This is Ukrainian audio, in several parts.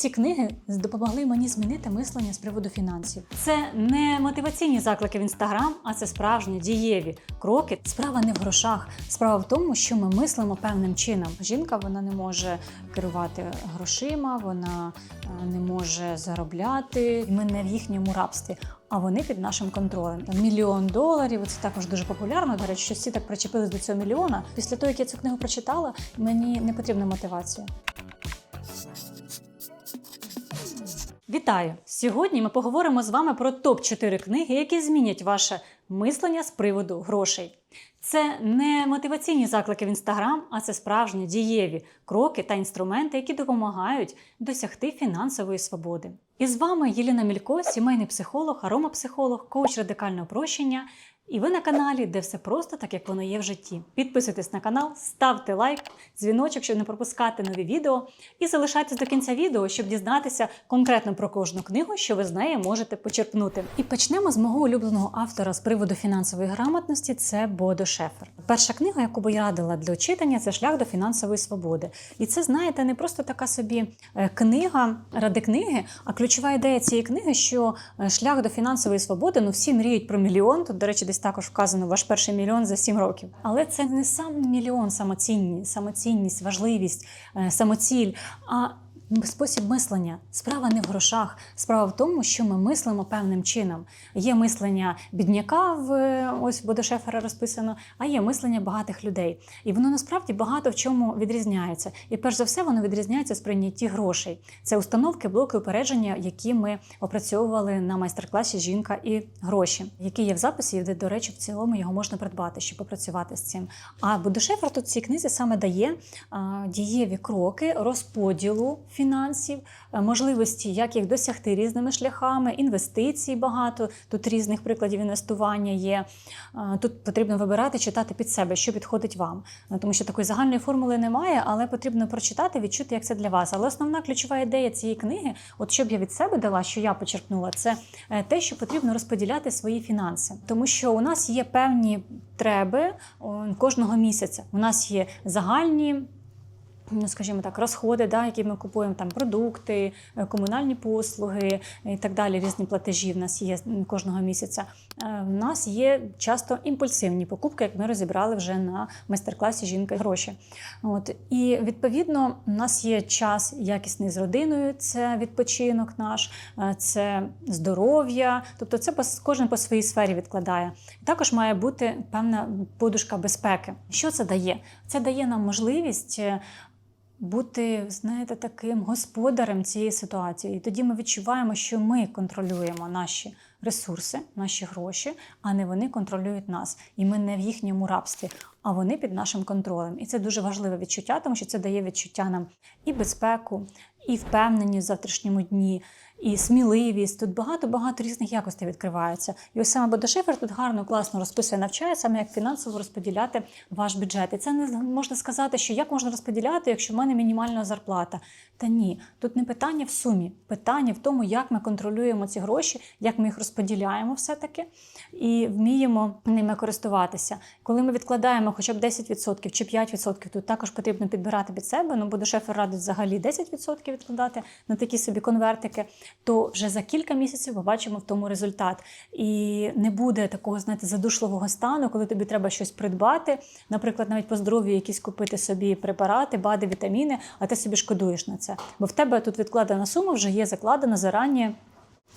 ці книги допомогли мені змінити мислення з приводу фінансів. Це не мотиваційні заклики в інстаграм, а це справжні дієві кроки. Справа не в грошах. Справа в тому, що ми мислимо певним чином. Жінка вона не може керувати грошима, вона е, не може заробляти. Ми не в їхньому рабстві. А вони під нашим контролем. Мільйон доларів. Це також дуже популярно. До речі, що всі так причепились до цього мільйона. Після того, як я цю книгу прочитала, мені не потрібна мотивація. Вітаю! Сьогодні ми поговоримо з вами про топ-4 книги, які змінять ваше мислення з приводу грошей. Це не мотиваційні заклики в інстаграм, а це справжні дієві кроки та інструменти, які допомагають досягти фінансової свободи. І з вами Єліна Мілько, сімейний психолог, аромапсихолог, коуч радикального прощення. І ви на каналі, де все просто так, як воно є в житті. Підписуйтесь на канал, ставте лайк, дзвіночок, щоб не пропускати нові відео. І залишайтесь до кінця відео, щоб дізнатися конкретно про кожну книгу, що ви з неї можете почерпнути. І почнемо з мого улюбленого автора з приводу фінансової грамотності це Бодо Шефер. Перша книга, яку би я радила для читання, це шлях до фінансової свободи. І це, знаєте, не просто така собі е, книга ради книги, а ключова ідея цієї книги, що е, шлях до фінансової свободи, ну всі мріють про мільйон. Тут, до речі, десь також вказано ваш перший мільйон за 7 років. Але це не сам мільйон самоцінність, самоцінність, важливість, е, самоціль. а Спосіб мислення. Справа не в грошах. Справа в тому, що ми мислимо певним чином. Є мислення бідняка, в ось в Бодошефера розписано, а є мислення багатих людей. І воно насправді багато в чому відрізняється. І перш за все, воно відрізняється в сприйнятті грошей. Це установки, блоки упередження, які ми опрацьовували на майстер-класі Жінка і гроші, які є в записі, і до речі, в цілому його можна придбати, щоб попрацювати з цим. А Бодошефер тут в цій книзі саме дає дієві кроки розподілу фінансів, е, можливості, як їх досягти різними шляхами, інвестицій багато. Тут різних прикладів інвестування є. Е, Тут потрібно вибирати, читати під себе, що підходить вам. Е, Тому що такої загальної формули немає, але потрібно прочитати, відчути, як це для вас. Але основна ключова ідея цієї книги, от б я від себе дала, що я почерпнула, це те, що потрібно розподіляти свої фінанси. Тому що у нас є певні треба кожного місяця. У нас є загальні скажімо так, розходи, да, які ми купуємо, там продукти, е, комунальні послуги і так далі. Різні платежі в нас є кожного місяця. Е, В нас є часто імпульсивні покупки, як ми розібрали вже на майстер-класі Жінка гроші. От і відповідно, у нас є час якісний з родиною, це відпочинок наш, е, це здоров'я. Тобто, це кожен по своїй сфері відкладає. Також має бути певна подушка безпеки. Що це дає? Це дає нам можливість. Бути, знаєте, таким господарем цієї ситуації. І тоді ми відчуваємо, що ми контролюємо наші ресурси, наші гроші, а не вони контролюють нас. І ми не в їхньому рабстві, а вони під нашим контролем. І це дуже важливе відчуття, тому що це дає відчуття нам і безпеку, і впевненість в завтрашньому дні. І сміливість, тут багато-багато різних якостей відкривається. І ось саме Бодошифер тут гарно, класно розписує, навчає саме, як фінансово розподіляти ваш бюджет. І це не можна сказати, що як можна розподіляти, якщо в мене мінімальна зарплата. Та ні, тут не питання в сумі, питання в тому, як ми контролюємо ці гроші, як ми їх розподіляємо все-таки і вміємо ними користуватися. Коли ми відкладаємо хоча б 10% чи 5%, тут також потрібно підбирати під себе. Ну, Бодошефер радить взагалі 10% відкладати на такі собі конвертики то вже за кілька місяців побачимо в тому результат. І не буде такого, знаєте, задушливого стану, коли тобі треба щось придбати, наприклад, навіть по здоров'ю якісь купити собі препарати, бади, вітаміни, а ти собі шкодуєш на це. Бо в тебе тут відкладена сума вже є закладена зарані.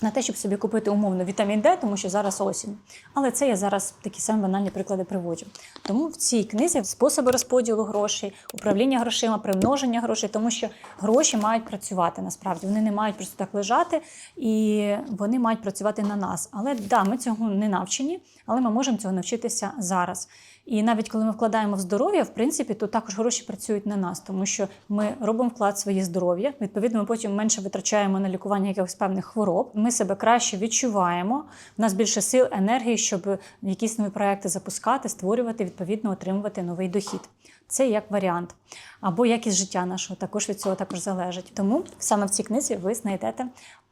На те, щоб собі купити умовно вітамін Д, тому що зараз осінь. Але це я зараз такі самі банальні приклади приводжу. Тому в цій книзі способи розподілу грошей, управління грошима, примноження грошей, тому що гроші мають працювати насправді. Вони не мають просто так лежати і вони мають працювати на нас. Але да, ми цього не навчені, але ми можемо цього навчитися зараз. І навіть коли ми вкладаємо в здоров'я, в принципі, то також гроші працюють на нас, тому що ми робимо вклад в своє здоров'я. Відповідно, ми потім менше витрачаємо на лікування якихось певних хвороб. Ми себе краще відчуваємо. У нас більше сил, енергії, щоб якісь нові проекти запускати, створювати, відповідно, отримувати новий дохід. Це як варіант. Або якість життя нашого також від цього також залежить. Тому саме в цій книзі ви знайдете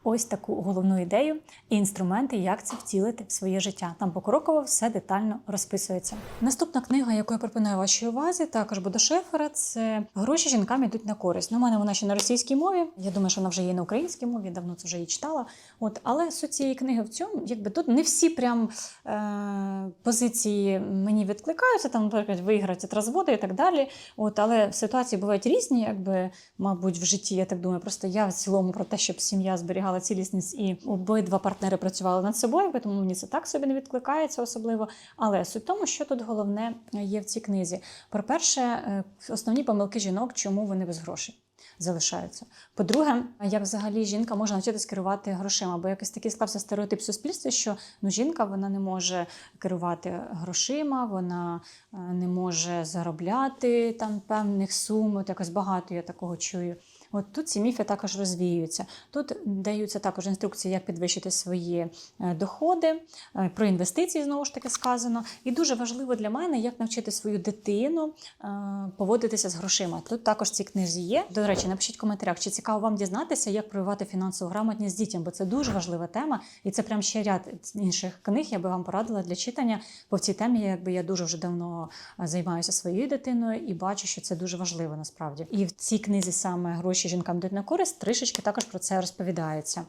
ось таку головну ідею і інструменти, як це втілити в своє життя. Там покроково все детально розписується. Наступна книга, яку я пропоную вашій увазі, також буде Шефера. Це гроші жінкам йдуть на користь. Ну, у мене вона ще на російській мові. Я думаю, що вона вже є на українській мові. Давно це вже її читала. От, але суть цієї книги в цьому, якби тут не всі прям е- позиції мені відкликаються. Там, наприклад, виграти від розводу і так далі. От, але ситуації бувають різні, якби, мабуть, в житті, я так думаю. Просто я в цілому про те, щоб сім'я зберігала цілісність і обидва партнери працювали над собою, тому мені це так собі не відкликається особливо. Але суть в тому, що тут головне є в цій книзі. По-перше, е, основні помилки жінок, чому вони без грошей. Залишаються. По-друге, як взагалі жінка може навчитися керувати грошима, бо якось такий склався стереотип в суспільстві, що ну жінка вона не може керувати грошима, вона е, не може заробляти там певних сум. От якось багато я такого чую. От тут ці міфи також розвіюються. Тут даються також інструкції, як підвищити свої е, доходи, е, про інвестиції знову ж таки сказано. І дуже важливо для мене, як навчити свою дитину е, поводитися з грошима. Тут також ці книжі є. До речі, напишіть в коментарях, чи цікаво вам дізнатися, як проявати фінансову грамотність з дітям, бо це дуже важлива тема, і це прям ще ряд інших книг. Я би вам порадила для читання. Бо в цій темі, якби я дуже вже давно займаюся своєю дитиною і бачу, що це дуже важливо насправді. І в цій книзі саме гроші жінкам йдуть на користь, трішечки також про це розповідається.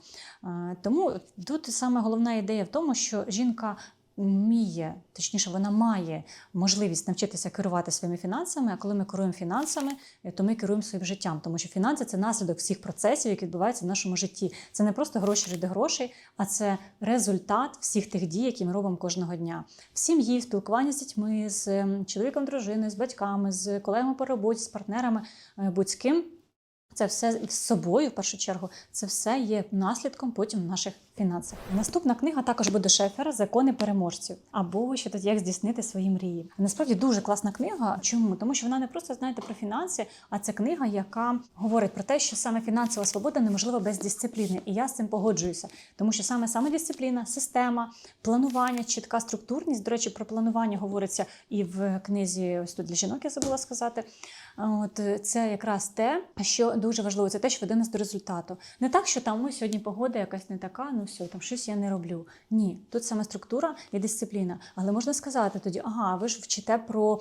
Е, Тому тут саме головна ідея в тому, що жінка. Вміє, точніше, вона має можливість навчитися керувати своїми фінансами. А коли ми керуємо фінансами, е, то ми керуємо своїм життям, тому що фінанси це наслідок всіх процесів, які відбуваються в нашому житті. Це не просто гроші ради грошей, а це результат всіх тих дій, які ми робимо кожного дня. В сім'ї, в спілкуванні з дітьми, з ем, чоловіком, дружиною, з батьками, з колегами по роботі, з партнерами, е, будь з ким. Це все з собою, в першу чергу, це все є наслідком потім наших фінансів. Наступна книга також буде Шефера Закони переможців або ще тут як здійснити свої мрії. Насправді дуже класна книга. Чому? Тому що вона не просто знаєте про фінанси, а це книга, яка говорить про те, що саме фінансова свобода неможлива без дисципліни. І я з цим погоджуюся, тому що саме самодисципліна, система, планування, чітка структурність. До речі, про планування говориться і в книзі ось тут для жінок, я забула сказати. От це якраз те, що дуже важливо, це те, що веде нас до результату. Не так, що там ну, сьогодні погода якась не така, ну все, там щось я не роблю. Ні, тут саме структура і дисципліна. Але можна сказати тоді, ага, ви ж вчите про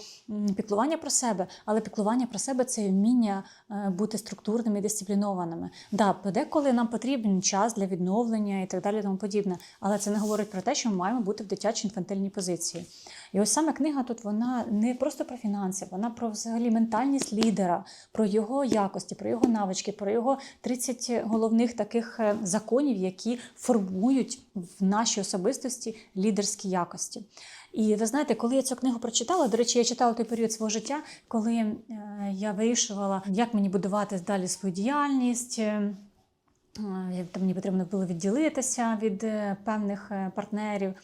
піклування про себе, але піклування про себе це вміння е, бути структурними і дисциплінованими. Да, подеколи нам потрібен час для відновлення і так далі, тому подібне. Але це не говорить про те, що ми маємо бути в дитячій інфантильній позиції. І ось саме книга тут вона не просто про фінанси, вона про взагалі ментальність лідера, про його якості, про його навички, про його 30 головних таких е, законів, які формують в нашій особистості лідерські якості. І ви знаєте, коли я цю книгу прочитала, до речі, я читала той період свого життя, коли е, я вирішувала, як мені будувати далі свою діяльність. е, мені потрібно було відділитися від певних партнерів.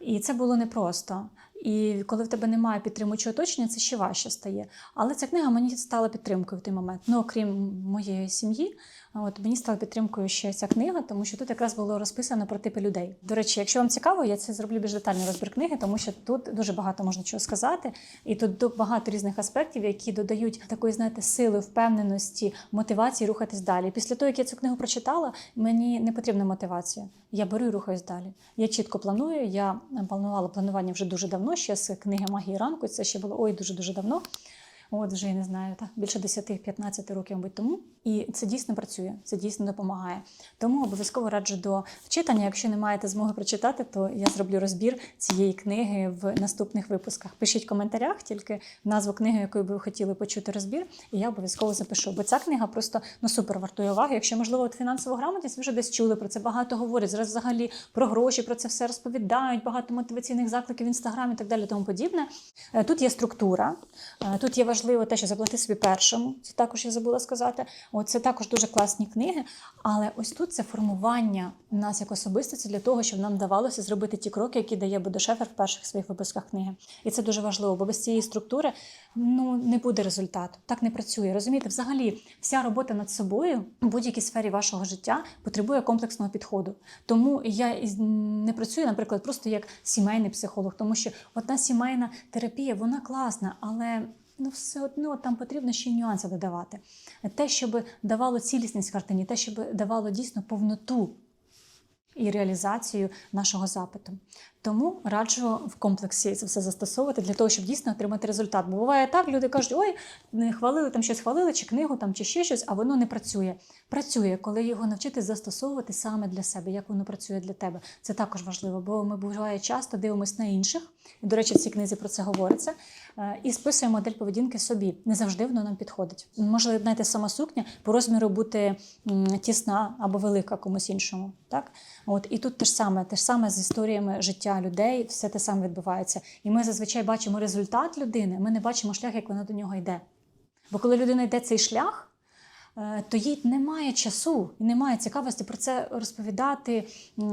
І це було непросто. І коли в тебе немає підтримуючого оточення, це ще важче стає. Але ця книга мені стала підтримкою в той момент. Ну, окрім моєї сім'ї, от мені стала підтримкою ще ця книга, тому що тут якраз було розписано про типи людей. До речі, якщо вам цікаво, я це зроблю більш детальний розбір книги, тому що тут дуже багато можна чого сказати, і тут багато різних аспектів, які додають такої, знаєте, сили, впевненості, мотивації рухатись далі. Після того, як я цю книгу прочитала, мені не потрібна мотивація. Я беру і рухаюсь далі. Я чітко планую. Я планувала планування вже дуже давно, ще з книги Магії ранку. Це ще було ой дуже дуже давно. От вже я не знаю, так більше 10-15 років, мабуть, тому. І це дійсно працює, це дійсно допомагає. Тому обов'язково раджу до читання. Якщо не маєте змоги прочитати, то я зроблю розбір цієї книги в наступних випусках. Пишіть в коментарях тільки назву книги, якою би ви хотіли почути розбір, і я обов'язково запишу. Бо ця книга просто ну супер вартує уваги. Якщо можливо, от фінансову грамотність, ви вже десь чули про це багато говорять. Зараз взагалі про гроші, про це все розповідають. Багато мотиваційних закликів в інстаграмі і так далі, тому подібне. Е, Тут є структура, е, тут є важливо те, що заплати собі першому. Це також я забула сказати. От це також дуже класні книги. Але ось тут це формування нас як особистості для того, щоб нам вдавалося зробити ті кроки, які дає Будошефер в перших своїх випусках книги. І це дуже важливо, бо без цієї структури ну не буде результату. Так не працює. Розумієте, взагалі, вся робота над собою в будь-якій сфері вашого життя потребує комплексного підходу. Тому я не працюю, наприклад, просто як сімейний психолог, тому що одна сімейна терапія вона класна, але ну все одно там потрібно ще нюанси додавати. Те, щоб давало цілісність картині, те, щоб давало дійсно повноту і реалізацію нашого запиту. Тому раджу в комплексі це все застосовувати для того, щоб дійсно отримати результат. Бо буває так, люди кажуть, ой, не хвалили там щось хвалили, чи книгу там, чи ще щось, а воно не працює. Працює, коли його навчитись застосовувати саме для себе, як воно працює для тебе. Це також важливо, бо ми буває часто дивимося на інших. До речі, в цій книзі про це говориться. е, І списуємо модель поведінки собі. Не завжди воно нам підходить. Може, знаєте, сама сукня по розміру бути тісна або велика комусь іншому. Так? От і тут те ж саме, те ж саме з історіями життя людей, все те саме відбувається. І ми зазвичай бачимо результат людини, ми не бачимо шлях, як вона до нього йде. Бо коли людина йде цей шлях, то їй немає часу і немає цікавості про це розповідати,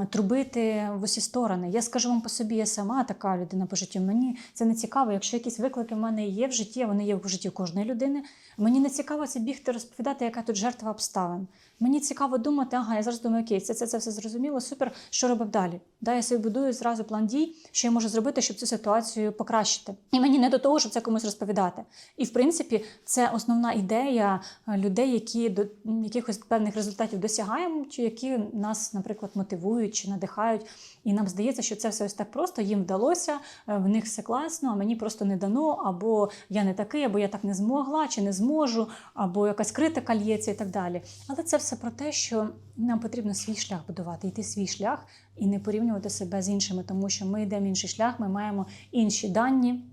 трубити в усі сторони. Я скажу вам по собі, я сама така людина по життю. Мені це не цікаво. Якщо якісь виклики в мене є в житті, вони є в житті кожної людини. Мені не цікаво це бігти розповідати, яка тут жертва обставин. Мені цікаво думати, ага, я зараз думаю, окей, це, це, це все зрозуміло, супер, що робив далі? Да, я собі будую зразу план дій, що я можу зробити, щоб цю ситуацію покращити. І мені не до того, щоб це комусь розповідати. І в принципі, це основна ідея е, людей, які до якихось певних результатів досягаємо, чи які нас, наприклад, мотивують чи надихають. І нам здається, що це все ось так просто, їм вдалося, е, в них все класно, а мені просто не дано, або я не такий, або я так не змогла, чи не зможу, або якась критика лється і так далі. Але це все про те, що нам потрібно свій шлях будувати, йти свій шлях і не порівнювати себе з іншими, тому що ми йдемо інший шлях, ми маємо інші дані.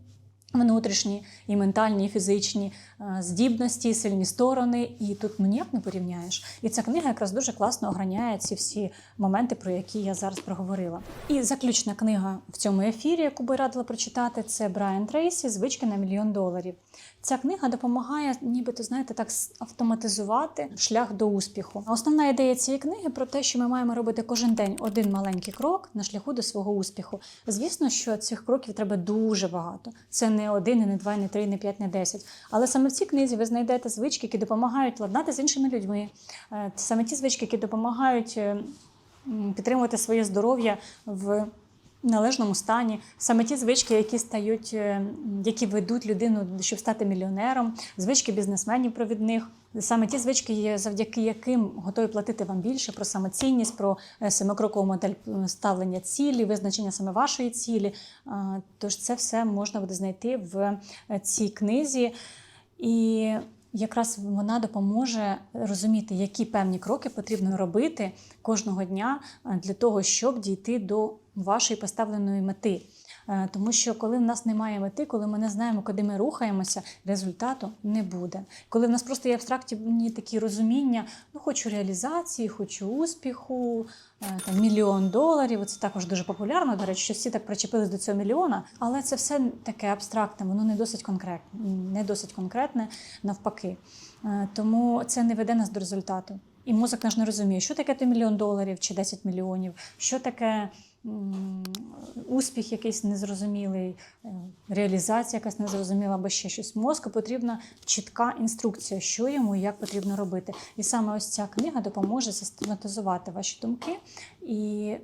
Внутрішні і ментальні, і фізичні е, здібності, сильні сторони, і тут ну ніяк не порівняєш. І ця книга якраз дуже класно ограняє ці всі моменти, про які я зараз проговорила. І заключна книга в цьому ефірі, яку би радила прочитати, це Брайан Трейсі Звички на мільйон доларів. Ця книга допомагає, нібито знаєте, так автоматизувати шлях до успіху. Основна ідея цієї книги про те, що ми маємо робити кожен день один маленький крок на шляху до свого успіху. Звісно, що цих кроків треба дуже багато. Це не один, і не два, і не три, і не п'ять, не десять. Але саме в цій книзі ви знайдете звички, які допомагають ладнати з іншими людьми. Е, Саме ті звички, які допомагають е, підтримувати своє здоров'я в належному стані, саме ті звички, які стають, е, які ведуть людину, щоб стати мільйонером, звички бізнесменів провідних. Саме ті звички, є, завдяки яким готові платити вам більше про самоцінність, про е, семикрокову модель е, ставлення цілі, визначення саме вашої цілі. Тож це все можна буде знайти в е, цій книзі. І якраз вона допоможе розуміти, які певні кроки потрібно робити кожного дня для того, щоб дійти до вашої поставленої мети. Е, Тому що коли в нас немає мети, коли ми не знаємо, куди ми рухаємося, результату не буде. Коли в нас просто є абстрактні такі розуміння, ну хочу реалізації, хочу успіху, е, там мільйон доларів. Це також дуже популярно. До речі, що всі так причепились до цього мільйона, але це все таке абстрактне, воно не досить конкретне, не досить конкретне навпаки. Е, Тому це не веде нас до результату. І мозок наш не розуміє, що таке той мільйон доларів чи 10 мільйонів, що таке успіх якийсь незрозумілий, е, реалізація якась незрозуміла, або ще щось. Мозку потрібна чітка інструкція, що йому і як потрібно робити. І саме ось ця книга допоможе систематизувати ваші думки і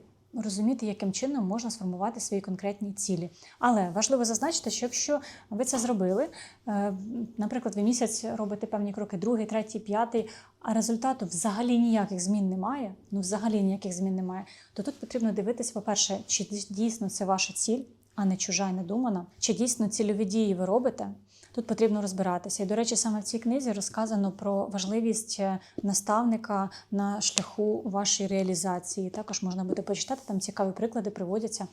розуміти, яким чином можна сформувати свої конкретні цілі. Але важливо зазначити, що якщо ви це зробили, е, наприклад, ви місяць робите певні кроки, другий, третій, п'ятий, а результату взагалі ніяких змін немає, ну взагалі ніяких змін немає, то тут потрібно дивитися, по-перше, чи дійсно це ваша ціль, а не чужа, і недумана, чи дійсно цільові дії ви робите. Тут потрібно розбиратися. І, до речі, саме в цій книзі розказано про важливість е, наставника на шляху вашої реалізації. Також можна буде почитати, там цікаві приклади приводяться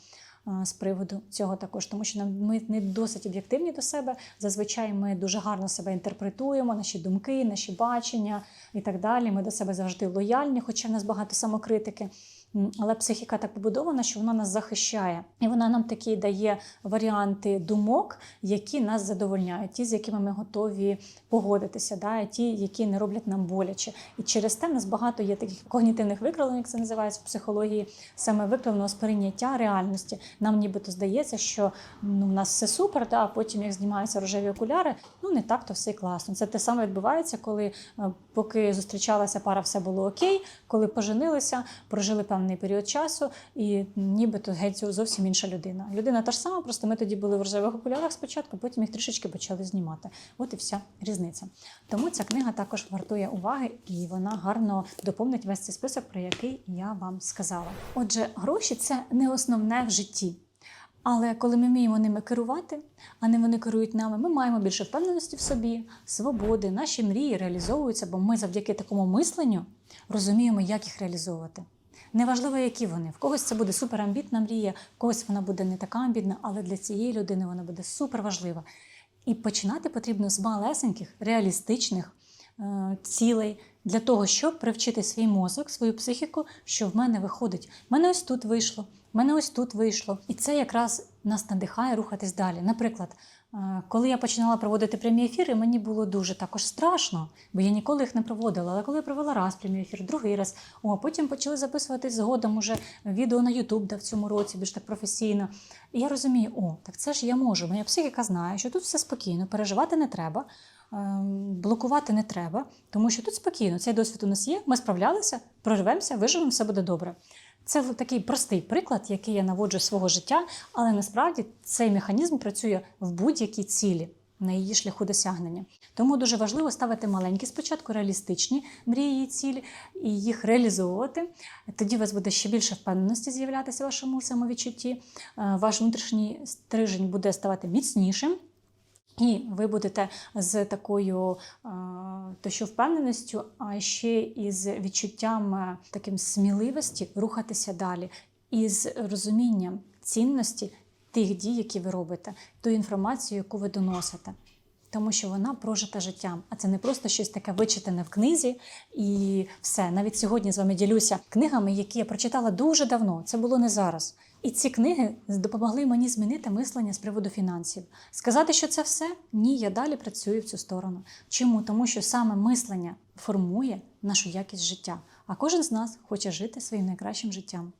е, з приводу цього також, тому що ми не досить об'єктивні до себе. Зазвичай ми дуже гарно себе інтерпретуємо, наші думки, наші бачення і так далі. Ми до себе завжди лояльні, хоча в нас багато самокритики. Але психіка так побудована, що вона нас захищає, і вона нам такі дає варіанти думок, які нас задовольняють, ті, з якими ми готові погодитися, да, і ті, які не роблять нам боляче. І через те нас багато є таких когнітивних викривлень, як це називається в психології, саме викривленого сприйняття реальності. Нам нібито здається, що ну, в нас все супер, да, а потім, як знімаються рожеві окуляри, ну не так то все класно. Це те саме відбувається, коли е, Поки зустрічалася пара, все було окей. Коли поженилися, прожили певний період часу, і нібито геть зовсім інша людина. Людина та ж сама, просто ми тоді були в рожевих окулярах спочатку, потім їх трішечки почали знімати. От і вся різниця. Тому ця книга також вартує уваги, і вона гарно доповнить весь цей список, про який я вам сказала. Отже, гроші це не основне в житті. Але коли ми вміємо ними керувати, а не вони керують нами, ми маємо більше впевненості в собі, свободи, наші мрії реалізовуються, бо ми завдяки такому мисленню розуміємо, як їх реалізовувати. Неважливо, які вони. В когось це буде суперамбітна мрія, в когось вона буде не така амбітна, але для цієї людини вона буде суперважлива. І починати потрібно з малесеньких, реалістичних е, цілей для того, щоб привчити свій мозок, свою психіку, що в мене виходить. В мене ось тут вийшло, в мене ось тут вийшло. І це якраз нас надихає рухатись далі. Наприклад, коли я починала проводити прямі ефіри, мені було дуже також страшно, бо я ніколи їх не проводила. Але коли я провела раз прямий ефір, другий раз, о, потім почали записувати згодом уже відео на YouTube, де в цьому році більш так професійно. І я розумію, о, так це ж я можу. Моя психіка знає, що тут все спокійно, переживати не треба. ем, Блокувати не треба, тому що тут спокійно, цей досвід у нас є. Ми справлялися, проживемося, виживемо, все буде добре. Це такий простий приклад, який я наводжу свого життя, але насправді цей механізм працює в будь-якій цілі на її шляху досягнення. Тому дуже важливо ставити маленькі спочатку реалістичні мрії і цілі і їх реалізовувати. Тоді у вас буде ще більше впевненості з'являтися в вашому самовідчутті. Е, Ваш внутрішній стрижень буде ставати міцнішим. І ви будете з такою е, то що впевненістю, а ще і з відчуттям е, таким сміливості рухатися далі, і з розумінням цінності тих дій, які ви робите, ту інформацію, яку ви доносите. Тому що вона прожита життям, а це не просто щось таке вичитане в книзі і все. Навіть сьогодні з вами ділюся книгами, які я прочитала дуже давно. Це було не зараз. І ці книги допомогли мені змінити мислення з приводу фінансів. Сказати, що це все ні, я далі працюю в цю сторону. Чому? Тому що саме мислення формує нашу якість життя, а кожен з нас хоче жити своїм найкращим життям.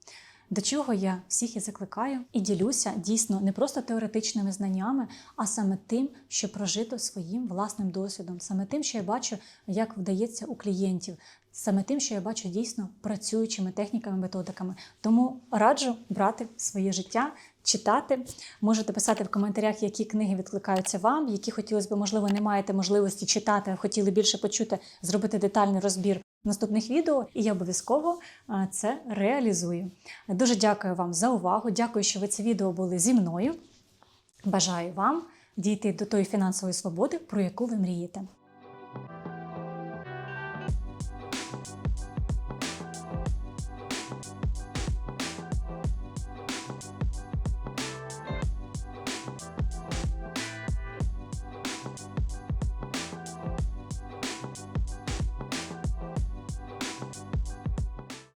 До чого я всіх і закликаю і ділюся дійсно не просто теоретичними знаннями, а саме тим, що прожито своїм власним досвідом, саме тим, що я бачу, як вдається у клієнтів, саме тим, що я бачу дійсно працюючими техніками, методиками. Тому раджу брати своє життя, читати. Можете писати в коментарях, які книги відкликаються вам, які хотілося б, можливо, не маєте можливості читати, а хотіли більше почути, зробити детальний розбір наступних відео, і я обов'язково це реалізую. Дуже дякую вам за увагу. Дякую, що ви це відео були зі мною. Бажаю вам дійти до тої фінансової свободи, про яку ви мрієте.